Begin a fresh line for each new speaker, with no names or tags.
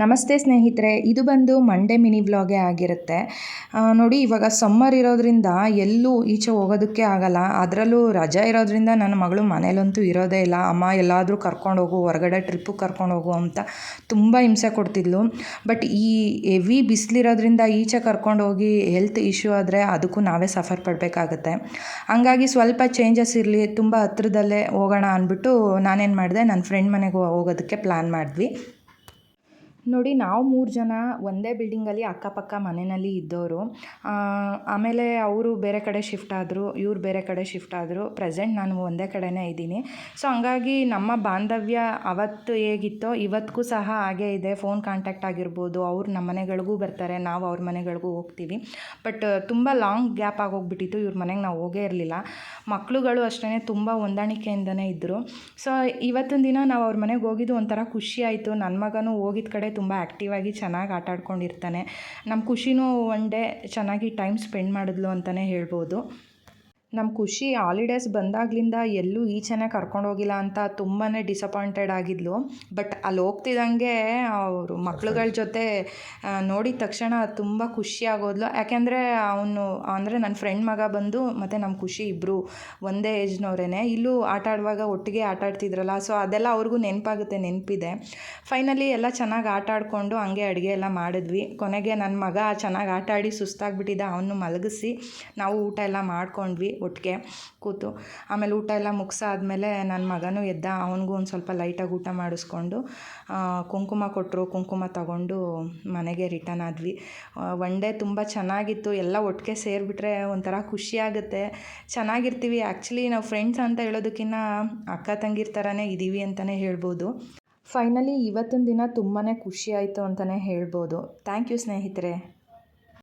ನಮಸ್ತೆ ಸ್ನೇಹಿತರೆ, ಇದು ಬಂದು ಮಂಡೇ ಮಿನಿ ವ್ಲಾಗೇ ಆಗಿರುತ್ತೆ. ನೋಡಿ, ಇವಾಗ ಸಮ್ಮರ್ ಇರೋದ್ರಿಂದ ಎಲ್ಲೂ ಈಚೆ ಹೋಗೋದಕ್ಕೆ ಆಗಲ್ಲ. ಅದರಲ್ಲೂ ರಜಾ ಇರೋದ್ರಿಂದ ನನ್ನ ಮಗಳು ಮನೇಲಂತೂ ಇರೋದೇ ಇಲ್ಲ. ಅಮ್ಮ ಎಲ್ಲಾದರೂ ಕರ್ಕೊಂಡೋಗು ಹೊರಗಡೆ ಟ್ರಿಪ್ಪಿಗೆ ಹೋಗು ಅಂತ ತುಂಬ ಹಿಂಸೆ ಕೊಡ್ತಿದ್ಲು. ಬಟ್ ಈ ಹೆವಿ ಬಿಸಿಲಿರೋದ್ರಿಂದ ಈಚೆ ಕರ್ಕೊಂಡೋಗಿ ಹೆಲ್ತ್ ಇಶ್ಯೂ ಆದರೆ ಅದಕ್ಕೂ ನಾವೇ ಸಫರ್ ಪಡಬೇಕಾಗತ್ತೆ. ಹಂಗಾಗಿ ಸ್ವಲ್ಪ ಚೇಂಜಸ್ ಇರಲಿ, ತುಂಬ ಹತ್ರದಲ್ಲೇ ಹೋಗೋಣ ಅಂದ್ಬಿಟ್ಟು ನಾನೇನು ಮಾಡಿದೆ ನನ್ನ ಫ್ರೆಂಡ್ ಮನೆಗೆ ಹೋಗೋದಕ್ಕೆ ಪ್ಲ್ಯಾನ್ ಮಾಡಿದ್ವಿ. ನೋಡಿ, ನಾವು ಮೂರು ಜನ ಒಂದೇ ಬಿಲ್ಡಿಂಗಲ್ಲಿ ಅಕ್ಕಪಕ್ಕ ಮನೆಯಲ್ಲಿ ಇದ್ದವರು ಆಮೇಲೆ ಅವರು ಬೇರೆ ಕಡೆ ಶಿಫ್ಟ್ ಆದರು, ಇವ್ರು ಬೇರೆ ಕಡೆ ಶಿಫ್ಟ್ ಆದರು. ಪ್ರೆಸೆಂಟ್ ನಾನು ಒಂದೇ ಕಡೆನೇ ಇದ್ದೀನಿ. ಸೊ ಹಂಗಾಗಿ ನಮ್ಮ ಬಾಂಧವ್ಯ ಅವತ್ತು ಹೇಗಿತ್ತೋ, ಇವತ್ತಿಗೂ ಸಹ ಹಾಗೇ ಇದೆ. ಫೋನ್ ಕಾಂಟ್ಯಾಕ್ಟ್ ಆಗಿರ್ಬೋದು, ಅವ್ರು ನಮ್ಮ ಮನೆಗಳಿಗೂ ಬರ್ತಾರೆ, ನಾವು ಅವ್ರ ಮನೆಗಳಿಗೂ ಹೋಗ್ತೀವಿ. ಬಟ್ ತುಂಬ ಲಾಂಗ್ ಗ್ಯಾಪ್ ಆಗೋಗ್ಬಿಟ್ಟಿತ್ತು. ಇವ್ರ ಮನೆಗೆ ನಾವು ಹೋಗೇ ಇರಲಿಲ್ಲ. ಮಕ್ಕಳುಗಳು ಅಷ್ಟೇ ತುಂಬ ಹೊಂದಾಣಿಕೆಯಿಂದನೇ ಇದ್ದರು ಸೊ ಇವತ್ತಿನ ದಿನ ನಾವು ಅವ್ರ ಮನೆಗೆ ಹೋಗಿದ್ದು ಒಂಥರ ಖುಷಿ ಆಯಿತು. ನನ್ನ ಮಗನೂ ಹೋಗಿದ್ದ ಕಡೆ ತುಂಬ ಆ್ಯಕ್ಟಿವ್ ಆಗಿ ಚೆನ್ನಾಗಿ ಆಟ ಆಡ್ಕೊಂಡಿರ್ತಾನೆ ನಮ್ಮ ಖುಷಿನೂ ಒನ್ ಡೇ ಚೆನ್ನಾಗಿ ಟೈಮ್ ಸ್ಪೆಂಡ್ ಮಾಡಿದ್ಲು ಅಂತಲೇ ಹೇಳ್ಬೋದು. ನಮ್ಮ ಖುಷಿ ಹಾಲಿಡೇಸ್ ಬಂದಾಗಲಿಂದ ಎಲ್ಲೂ ಈಚೆನೇ ಕರ್ಕೊಂಡು ಹೋಗಿಲ್ಲ ಅಂತ ತುಂಬಾ ಡಿಸಪಾಯಿಂಟೆಡ್ ಆಗಿದ್ಲು. ಬಟ್ ಅಲ್ಲಿ ಹೋಗ್ತಿದ್ದಂಗೆ ಅವರು ಮಕ್ಳುಗಳ ಜೊತೆ ನೋಡಿದ ತಕ್ಷಣ ತುಂಬ ಖುಷಿ ಆಗೋದ್ಲು. ಯಾಕೆಂದರೆ ಅವನು, ಅಂದರೆ ನನ್ನ ಫ್ರೆಂಡ್ ಮಗ ಬಂದು ಮತ್ತು ನಮ್ಮ ಖುಷಿ ಇಬ್ಬರು ಒಂದೇ ಏಜ್ನವರೇ ಇಲ್ಲೂ ಆಟ ಆಡುವಾಗ ಒಟ್ಟಿಗೆ ಆಟ ಆಡ್ತಿದ್ರಲ್ಲ ಸೊ ಅದೆಲ್ಲ ಅವ್ರಿಗೂ ನೆನಪಾಗುತ್ತೆ, ನೆನಪಿದೆ. ಫೈನಲಿ ಎಲ್ಲ ಚೆನ್ನಾಗಿ ಆಟ ಆಡಿಕೊಂಡು ಹಂಗೆ ಅಡುಗೆ ಎಲ್ಲ ಮಾಡಿದ್ವಿ. ಕೊನೆಗೆ ನನ್ನ ಮಗ ಚೆನ್ನಾಗಿ ಆಟ ಆಡಿ ಸುಸ್ತಾಗ್ಬಿಟ್ಟಿದ್ದ ಅವನು ಮಲಗಿಸಿ ನಾವು ಊಟ ಎಲ್ಲ ಮಾಡ್ಕೊಂಡ್ವಿ. ಒಟ್ಟಿಗೆ ಕೂತು. ಆಮೇಲೆ ಊಟ ಎಲ್ಲ ಮುಗಿಸಾದ್ಮೇಲೆ ನನ್ನ ಮಗನೂ ಎದ್ದ, ಅವನಿಗೂ ಒಂದು ಸ್ವಲ್ಪ ಲೈಟಾಗಿ ಊಟ ಮಾಡಿಸ್ಕೊಂಡು ಕುಂಕುಮ ಕೊಟ್ಟರು ಕುಂಕುಮ ತಗೊಂಡು ಮನೆಗೆ ರಿಟರ್ನ್ ಆದ್ವಿ. ಒನ್ ಡೇ ತುಂಬ ಚೆನ್ನಾಗಿತ್ತು. ಎಲ್ಲ ಒಟ್ಟಿಗೆ ಸೇರಿಬಿಟ್ರೆ ಒಂಥರ ಖುಷಿಯಾಗುತ್ತೆ ಚೆನ್ನಾಗಿರ್ತೀವಿ. ಆ್ಯಕ್ಚುಲಿ ನಾವು ಫ್ರೆಂಡ್ಸ್ ಅಂತ ಹೇಳೋದಕ್ಕಿಂತ ಅಕ್ಕ ತಂಗಿರ್ ಥರನೇ ಇದ್ದೀವಿ ಅಂತಲೇ ಹೇಳ್ಬೋದು. ಫೈನಲಿ ಇವತ್ತಿನ ದಿನ ತುಂಬಾ ಖುಷಿ ಆಯಿತು ಅಂತಲೇ ಹೇಳ್ಬೋದು. ಥ್ಯಾಂಕ್ ಯು ಸ್ನೇಹಿತರೆ.